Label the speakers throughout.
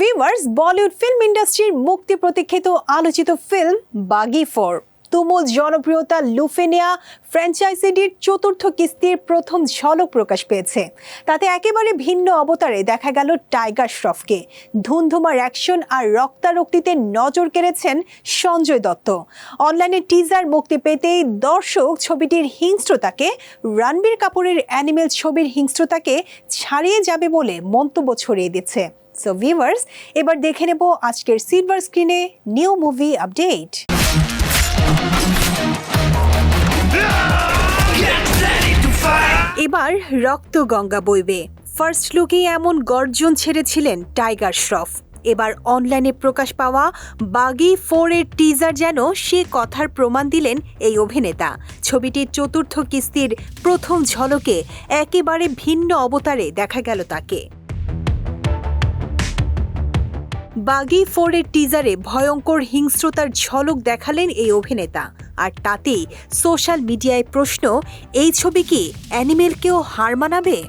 Speaker 1: Viewers Bollywood film ইন্ডাস্ট্রির মুক্তি প্রতীক্ষিত আলোচিত ফিল্ম বাগি ফোর তুমুল জনপ্রিয়তা লুফে নেয়া ফ্র্যাঞ্চাইজিটির চতুর্থ কিস্তির প্রথম ঝলক প্রকাশ পেয়েছে। তাতে একেবারে ভিন্ন অবতারে দেখা গেল টাইগার শ্রফকে। ধুমধুমার অ্যাকশন আর রক্তারক্তিতে নজর কেড়েছেন সঞ্জয় দত্ত। অনলাইনে টিজার মুক্তি পেতেই দর্শক ছবিটির হিংস্রতাকে, রণবীর কাপুরের অ্যানিমেল ছবির হিংস্রতাকে ছাড়িয়ে যাবে বলে মন্তব্য ছড়িয়ে দিচ্ছে। সো ভিউয়ার্স এবার দেখে নেব আজকের সিলভার স্ক্রিনে নিউ মুভি আপডেট এবার রক্ত গঙ্গা বইবে। ফার্স্ট লুকে এমন গর্জন ছেড়েছিলেন টাইগার শ্রফ এবার অনলাইনে প্রকাশ পাওয়া বাগি ফোর এর টিজার যেন সে কথার প্রমাণ দিলেন এই অভিনেতা। ছবিটির চতুর্থ কিস্তির প্রথম ঝলকে একেবারে ভিন্ন অবতারে দেখা গেল তাকে। বাগি ফোরের টিজারে ভয়ঙ্কর হিংস্রতার ঝলক দেখালেন এই অভিনেতা। আর তাতেই সোশ্যাল মিডিয়ায় প্রশ্ন, এই ছবি কি অ্যানিমেলকেও হার মানাবে?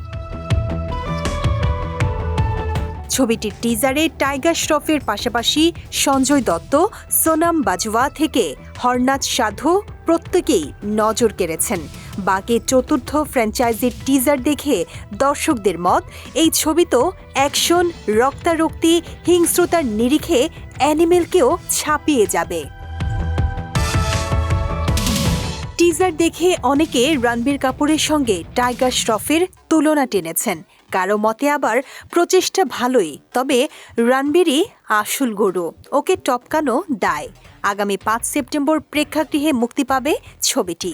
Speaker 1: ছবিটির টিজারে টাইগার শ্রফের পাশাপাশি সঞ্জয় দত্ত, সোনাম বাজওয়া থেকে হরনাথ সাধু প্রত্যেকেই নজর কেড়েছেন। বাকি চতুর্থ ফ্র্যাঞ্চাইজির টিজার দেখে দর্শকদের মত, এই ছবি তো অ্যাকশন রক্তারক্তি, হিংস্রতার নিরিখে অ্যানিমেলকেও ছাপিয়ে যাবে। টিজার দেখে অনেকে রণবীর কাপুরের সঙ্গে টাইগার শ্রফের তুলনা টেনেছেন। কারও মতে আবার প্রচেষ্টা ভালোই, তবে রণবীরই আসল গরু, ওকে টপকানো দায়। আগামী পাঁচ সেপ্টেম্বর প্রেক্ষাগৃহে মুক্তি পাবে ছবিটি।